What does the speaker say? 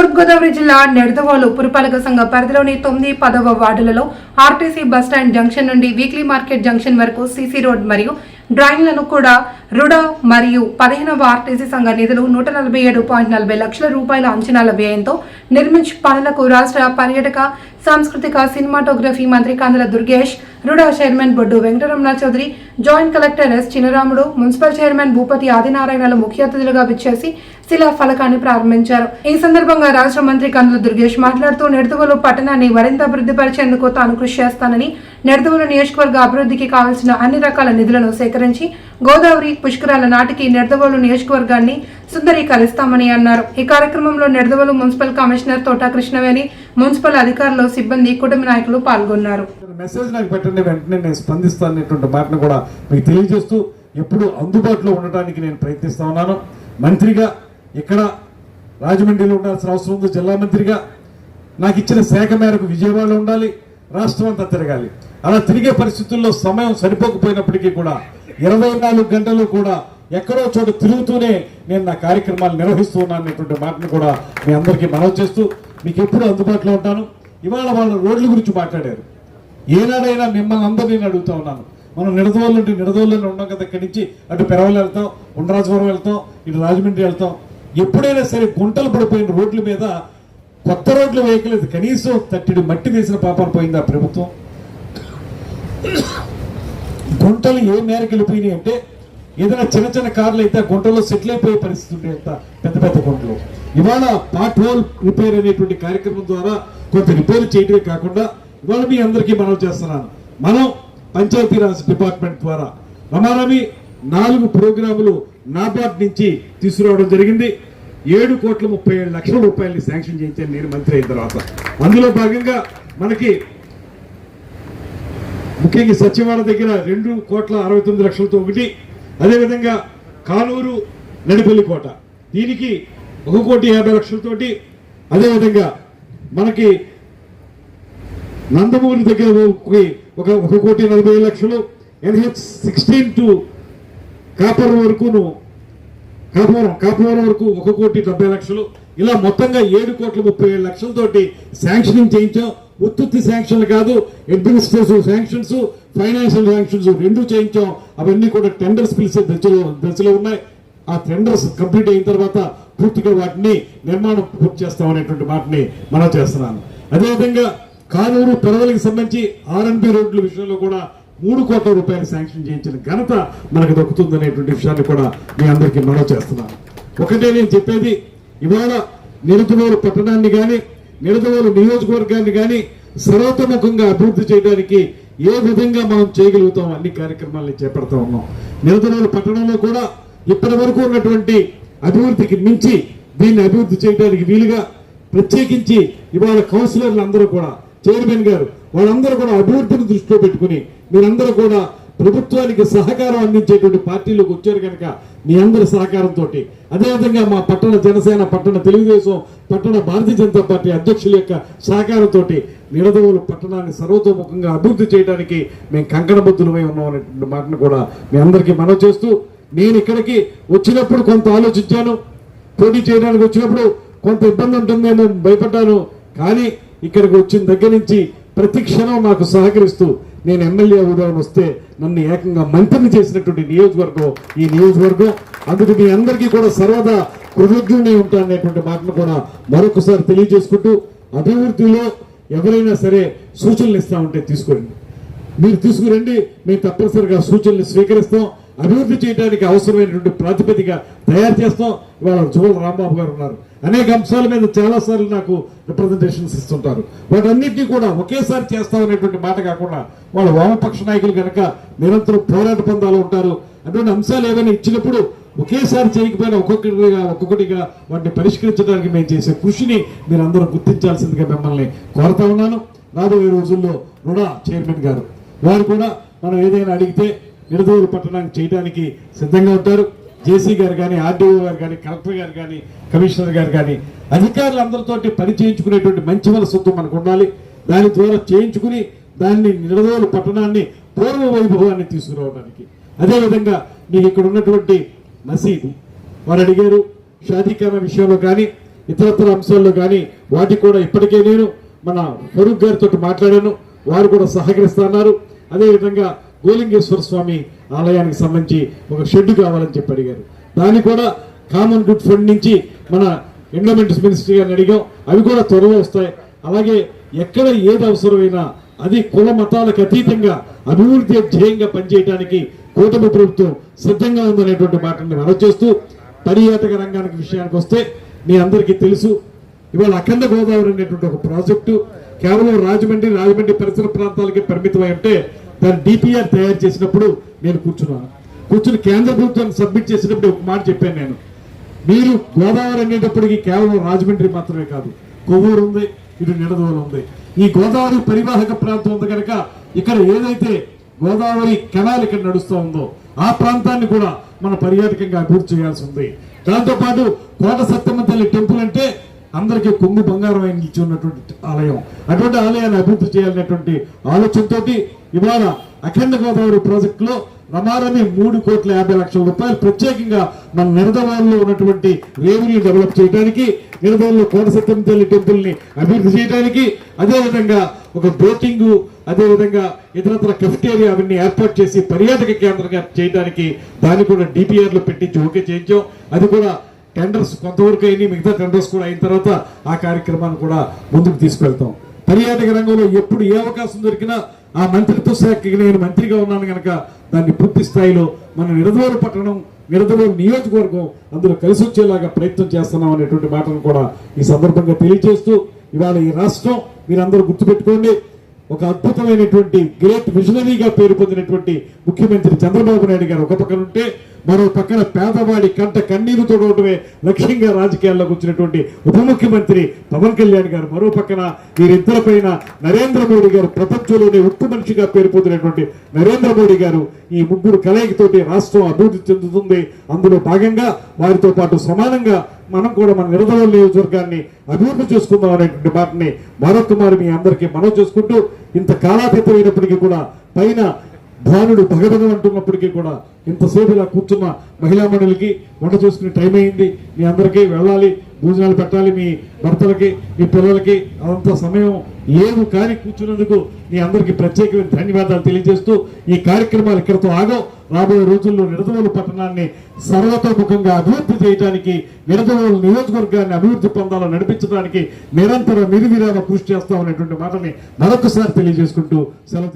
తూర్పుగోదావరి జిల్లా నెడదవోలు పురపాలక సంఘ పరిధిలోని తొమ్మిది పదవ వార్డులలో ఆర్టీసీ బస్టాండ్ జంక్షన్ నుండి వీక్లీ మార్కెట్ జంక్షన్ వరకు సీసీ రోడ్ మరియు డ్రాయింగ్లను కూడా రుడ మరియు పదిహేనవ ఆర్టీసీ సంఘ నిధులు నూట నలభై ఏడు పాయింట్ నలభై లక్షల రూపాయల అంచనాల వ్యయంతో నిర్మించి పనులకు రాష్ట్ర పర్యాటక సాంస్కృతిక సినిమాటోగ్రఫీ మంత్రి Kandula Durgesh RUDA chairman Boddu Venkataramana Chowdary joint collector S Chinaramudu municipal chairman Bhupathi ఆదినారాయణలు ముఖ్య అతిథులుగా విచ్చేసి శిలా ఫలకాన్ని ప్రారంభించారు. ఈ సందర్భంగా రాష్ట్ర మంత్రి కందుల దుర్గేష్ మాట్లాడుతూ నెడదవోలు పట్టణాన్ని మరింత అభివృద్ధి పరిచేందుకు తాను కృషి చేస్తానని నెడదవోలు నియోజకవర్గ అభివృద్ధికి కావాల్సిన అన్ని రకాల నిధులను సేకరించి గోదావరి పుష్కరాల నాటికి నెడదవోలు నియోజకవర్గాన్ని సుందరీకరిస్తామని అన్నారు. ఈ కార్యక్రమంలో Nidadavolu municipal commissioner Thota Krishnaveni municipal అధికారులు సిబ్బంది కుటుంబ నాయకులు పాల్గొన్నారు. మెసేజ్ నాకు పెట్టండి వెంటనే నేను స్పందిస్తాను అనేటువంటి మాటను కూడా మీకు తెలియజేస్తూ ఎప్పుడు అందుబాటులో ఉండటానికి నేను ప్రయత్నిస్తా ఉన్నాను. మంత్రిగా ఇక్కడ రాజమండ్రిలో ఉండాల్సిన అవసరం ఉంది. జిల్లా మంత్రిగా నాకు ఇచ్చిన శాఖ మేరకు విజయవాడలో ఉండాలి రాష్ట్రం అంతా తిరగాలి. అలా తిరిగే పరిస్థితుల్లో సమయం సరిపోకపోయినప్పటికీ కూడా ఇరవై నాలుగు గంటలు కూడా ఎక్కడో చోట తిరుగుతూనే నేను నా కార్యక్రమాలు నిర్వహిస్తూ ఉన్నాను అనేటువంటి మాటను కూడా మీ అందరికీ మనవి చేస్తూ మీకు ఎప్పుడు అందుబాటులో ఉంటాను. ఇవాళ వాళ్ళ రోడ్ల గురించి మాట్లాడారు. ఏనాడైనా మిమ్మల్ని అందరినీ నేను అడుగుతా ఉన్నాను. మనం నిడదోళ్ళు నుండి నిడదవోలులో ఉన్నాం కదా ఇక్కడి నుంచి అటు పెరవలు వెళ్తాం ఉండరాజవరం వెళ్తాం ఇటు రాజమండ్రి వెళ్తాం. ఎప్పుడైనా సరే గుంటలు పడిపోయిన రోడ్ల మీద కొత్త రోడ్లు వేయకలేదు. కనీసం తట్టిడి మట్టి వేసిన పాపాలు పోయిందా ప్రభుత్వం. గుంటలు ఏ మేరకు వెళ్ళిపోయినాయి అంటే ఏదైనా చిన్న చిన్న కార్లు అయితే గుంటల్లో గుంటలో సెటిల్ అయిపోయే పరిస్థితి ఉండే అంత పెద్ద పెద్ద గుంటలు. ఇవాళ పార్ట్ హోల్ రిపేర్ అనేటువంటి కార్యక్రమం ద్వారా కొంత రిపేర్ చేయడమే కాకుండా ఇవాళ మీ అందరికీ మనం చేస్తున్నాను. మనం పంచాయతీరాజ్ డిపార్ట్మెంట్ ద్వారా రమారమి నాలుగు ప్రోగ్రాములు నాబార్డ్ నుంచి తీసుకురావడం జరిగింది. ఏడు కోట్ల ముప్పై ఏడు లక్షల రూపాయలని శాంక్షన్ చేయించాను నేను మంత్రి అయిన తర్వాత. అందులో భాగంగా మనకి ముఖ్యంగా సచివాలయ దగ్గర రెండు కోట్ల అరవై తొమ్మిది లక్షలతో ఒకటి. అదేవిధంగా కానూరు నడిపల్లి కోట. దీనికి ఒక కోటి యాభై లక్షలతోటి. అదేవిధంగా మనకి నందమూరి దగ్గర ఒక- ఒక కోటి నలభై ఐదు లక్షలు. ఎన్హెచ్ సిక్స్టీన్ టు కాపురం వరకును కాపురం కాపురం వరకు ఒక కోటి డెబ్బై లక్షలు ఇలా మొత్తంగా ఏడు కోట్ల ముప్పై ఏడు లక్షలతోటి శాంక్షనింగ్ చేయించాం ఉత్పత్తి శాంక్షన్లు కాదు అడ్మినిస్ట్రేటివ్ శాంక్షన్స్ ఫైనాన్షియల్ శాంక్షన్స్ రెండు చేయించాం అవన్నీ కూడా టెండర్స్ పిలిచే దశలో దశలో ఉన్నాయి. ఆ టెండర్స్ కంప్లీట్ అయిన తర్వాత పూర్తిగా వాటిని నిర్మాణం పూర్తి చేస్తాం అనేటువంటి మాటని మనం చేస్తున్నాను. అదేవిధంగా కానూరు పెరవలికి సంబంధించి ఆర్ఎన్బి రోడ్ల విషయంలో కూడా మూడు కోట్ల రూపాయలు శాంక్షన్ చేయించిన ఘనత మనకు దక్కుతుందనేటువంటి విషయాన్ని కూడా మీ అందరికీ మనవి చేస్తున్నాను. ఒకటే నేను చెప్పేది ఇవాళ నిరుతుమూరు పట్టణాన్ని కానీ నిరుతుమూరు నియోజకవర్గాన్ని కానీ సర్వతోముఖంగా అభివృద్ధి చేయడానికి ఏ విధంగా మనం చేయగలుగుతాం అన్ని కార్యక్రమాలని చేపడతా ఉన్నాం. నిరుతుమూరు పట్టణంలో కూడా ఇప్పటి వరకు ఉన్నటువంటి అభివృద్ధికి మించి దీన్ని అభివృద్ధి చేయడానికి వీలుగా ప్రత్యేకించి ఇవాళ కౌన్సిలర్లు అందరూ కూడా చైర్మన్ గారు వాళ్ళందరూ కూడా అభివృద్ధిని దృష్టిలో పెట్టుకుని మీరందరూ కూడా ప్రభుత్వానికి సహకారం అందించేటువంటి పార్టీలోకి వచ్చారు కనుక మీ అందరి సహకారంతో అదేవిధంగా మా పట్టణ జనసేన పట్టణ తెలుగుదేశం పట్టణ భారతీయ జనతా పార్టీ అధ్యక్షుల యొక్క సహకారంతో నిడదవోలు పట్టణాన్ని సర్వతోముఖంగా అభివృద్ధి చేయడానికి మేము కంకణబద్ధులమై ఉన్నాం అనేటువంటి మాటను కూడా మీ అందరికీ మనవి చేస్తూ నేను ఇక్కడికి వచ్చినప్పుడు కొంత ఆలోచించాను పోటీ చేయడానికి వచ్చినప్పుడు కొంత ఇబ్బంది ఉంటుందేమో భయపడ్డాను కానీ ఇక్కడికి వచ్చిన దగ్గర నుంచి ప్రతి క్షణం నాకు సహకరిస్తూ నేను ఎమ్మెల్యే అవుదామని వస్తే నన్ను ఏకంగా మంత్రిని చేసినటువంటి నియోజకవర్గం ఈ నియోజకవర్గం. అందుకు మీ అందరికీ కూడా సర్వదా కృతజ్ఞుడై ఉంటాననేటువంటి మాటను కూడా మరొకసారి తెలియజేసుకుంటూ అభివృద్ధిలో ఎవరైనా సరే సూచనలు ఇస్తా ఉంటే తీసుకోండి మీరు తీసుకురండి మేము తప్పనిసరిగా సూచనలు స్వీకరిస్తాం. అభివృద్ధి చేయడానికి అవసరమైనటువంటి ప్రాతిపదిక తయారు చేస్తాం. ఇవాళ జోల రాంబాబు గారు ఉన్నారు. అనేక అంశాల మీద చాలాసార్లు నాకు రిప్రజెంటేషన్స్ ఇస్తుంటారు. వాటన్నిటినీ కూడా ఒకేసారి చేస్తాం అనేటువంటి మాట కాకుండా వాళ్ళ వామపక్ష నాయకులు కనుక నిరంతరం పోరాట పందాలు ఉంటారు అటువంటి అంశాలు ఏమైనా ఇచ్చినప్పుడు ఒకేసారి చేయకపోయినా ఒక్కొక్కటిగా ఒక్కొక్కటిగా వాటిని పరిష్కరించడానికి మేము చేసే కృషిని మీరు అందరూ గుర్తించాల్సిందిగా మిమ్మల్ని కోరుతా ఉన్నాను. రాబోయే రోజుల్లో రుణ చైర్మన్ గారు వారు కూడా మనం ఏదైనా అడిగితే నిడదవోలు పట్టణానికి చేయడానికి సిద్ధంగా ఉంటారు. జేసీ గారు కానీ ఆర్డీఓ గారు కానీ కలెక్టర్ గారు కానీ కమిషనర్ గారు కానీ అధికారులందరితోటి పని చేయించుకునేటువంటి మంచి మనసత్వం మనకు ఉండాలి. దాని ద్వారా చేయించుకుని దాన్ని నిడదవోలు పట్టణాన్ని పూర్వ వైభవాన్ని తీసుకురావడానికి. అదేవిధంగా మీకు ఇక్కడ ఉన్నటువంటి మసీదు వారు అడిగారు. షాదీకరణ విషయంలో కానీ ఇతరత్ర అంశాల్లో కానీ వాటికి కూడా ఇప్పటికే నేను మన ఫరూక్ గారితో మాట్లాడాను. వారు కూడా సహకరిస్తున్నారు అదేవిధంగా గోలింగేశ్వర స్వామి ఆలయానికి సంబంధించి ఒక షెడ్ కావాలని చెప్పి అడిగారు. దాన్ని కూడా కామన్ గుడ్ ఫండ్ నుంచి మన ఎండోమెంట్స్ మినిస్ట్రీ గారిని అడిగాం. అవి కూడా త్వరలో వస్తాయి. అలాగే ఎక్కడ ఏది అవసరమైనా అది కుల మతాలకు అతీతంగా అభివృద్ధి ధ్యేయంగా పనిచేయడానికి కూటమి ప్రభుత్వం సిద్ధంగా ఉందనేటువంటి మాటను నేను ఆలోచిస్తూ పర్యాటక రంగానికి విషయానికి వస్తే మీ అందరికీ తెలుసు ఇవాళ అఖండ గోదావరి అనేటువంటి ఒక ప్రాజెక్టు కేవలం రాజమండ్రి రాజమండ్రి పరిసర ప్రాంతాలకి పరిమితమై ఉంటే దాని డిపిఆర్ తయారు చేసినప్పుడు నేను కూర్చున్నాను. కూర్చుని కేంద్ర ప్రభుత్వాన్ని సబ్మిట్ చేసినప్పుడు ఒక మాట చెప్పాను నేను. మీరు గోదావరి అనేటప్పటికీ కేవలం రాజమండ్రి మాత్రమే కాదు కొవ్వూరు ఉంది ఇటు నిడదవోలు ఉంది. ఈ గోదావరి పరివాహక ప్రాంతం ఉంది కనుక ఇక్కడ ఏదైతే గోదావరి కెనాల్ ఇక్కడ నడుస్తూ ఉందో ఆ ప్రాంతాన్ని కూడా మన పర్యాటకంగా అభివృద్ధి చేయాల్సి ఉంది. దాంతోపాటు కోట సత్యమ్మ తల్లి టెంపుల్ అంటే అందరికీ కొంగు బంగారం అయి ఉన్నటువంటి ఆలయం. అటువంటి ఆలయాన్ని అభివృద్ధి చేయాలనేటువంటి ఆలోచనతోటి ఇవాళ అఖండ గోదావరి ప్రాజెక్టులో రమారమి మూడు కోట్ల యాభై లక్షల రూపాయలు ప్రత్యేకంగా మన నిరదవాళ్ళలో ఉన్నటువంటి రేవుని డెవలప్ చేయడానికి నిరదవాళ్ళలో కోటసత్యం తల్లి టెంపుల్ని అభివృద్ధి చేయడానికి అదేవిధంగా ఒక బోటింగ్ అదేవిధంగా ఇతరత్ర కెఫ్టేరియా అవన్నీ ఏర్పాటు చేసి పర్యాటక కేంద్రంగా చేయడానికి దాన్ని కూడా డిపిఆర్లో పెట్టించి ఓకే చేయించాం. అది కూడా టెండర్స్ కొంతవరకు అయినాయి మిగతా టెండర్స్ కూడా అయిన తర్వాత ఆ కార్యక్రమాన్ని కూడా ముందుకు తీసుకెళ్తాం. పర్యాటక రంగంలో ఎప్పుడు ఏ అవకాశం దొరికినా ఆ మంత్రిత్వ శాఖకి నేను మంత్రిగా ఉన్నాను కనుక దాన్ని పూర్తి స్థాయిలో మన నిడదవోలు పట్టణం నిడదవోలు నియోజకవర్గం అందులో కలిసి వచ్చేలాగా ప్రయత్నం చేస్తున్నాం అనేటువంటి మాటను కూడా ఈ సందర్భంగా తెలియజేస్తూ ఇవాళ ఈ రాష్ట్రం మీరందరూ గుర్తుపెట్టుకోండి. ఒక అద్భుతమైనటువంటి గ్రేట్ విజనరీగా పేరు పొందినటువంటి ముఖ్యమంత్రి చంద్రబాబు నాయుడు గారు ఒక పక్కన ఉంటే మరో పక్కన పేదవాడి కంట కన్నీరు తోడవటమే లక్ష్యంగా రాజకీయాల్లోకి వచ్చినటువంటి ఉప ముఖ్యమంత్రి పవన్ కళ్యాణ్ గారు. మరో పక్కన వీరిద్దరిపైన నరేంద్ర మోడీ గారు ప్రపంచంలోనే ఉప్పు మనిషిగా పేరుపోతున్నటువంటి నరేంద్ర మోడీ గారు ఈ ముగ్గురు కలయికతోటి రాష్ట్రం అభివృద్ధి చెందుతుంది. అందులో భాగంగా వారితో పాటు సమానంగా మనం కూడా మన నిరదవ నియోజకవర్గాన్ని అభివృద్ధి చేసుకుందాం అనేటువంటి మాటని భారత్ కుమార్ మీ అందరికీ మనం చేసుకుంటూ ఇంత కాలాతీతమైనప్పటికీ కూడా పైన భానుడు భగభగం అంటున్నప్పటికీ కూడా ఇంతసేపు ఇలా కూర్చున్న మహిళా మండలికి వంట చేసుకునే టైం అయింది. మీ అందరికీ వెళ్ళాలి భోజనాలు పెట్టాలి మీ భర్తలకి మీ పిల్లలకి అదంతా సమయం లేదు కానీ కూర్చున్నందుకు మీ అందరికీ ప్రత్యేకమైన ధన్యవాదాలు తెలియజేస్తూ ఈ కార్యక్రమాలు ఇక్కడతో ఆగో. రాబోయే రోజుల్లో నిడదవోలు పట్టణాన్ని సర్వతోముఖంగా అభివృద్ధి చేయడానికి నిడదవోలు నియోజకవర్గాన్ని అభివృద్ధి పొందాలో నడిపించడానికి నిరంతరం నిర్విరామ కృషి చేస్తామనేటువంటి మాటని మరొకసారి తెలియజేసుకుంటూ సెలవు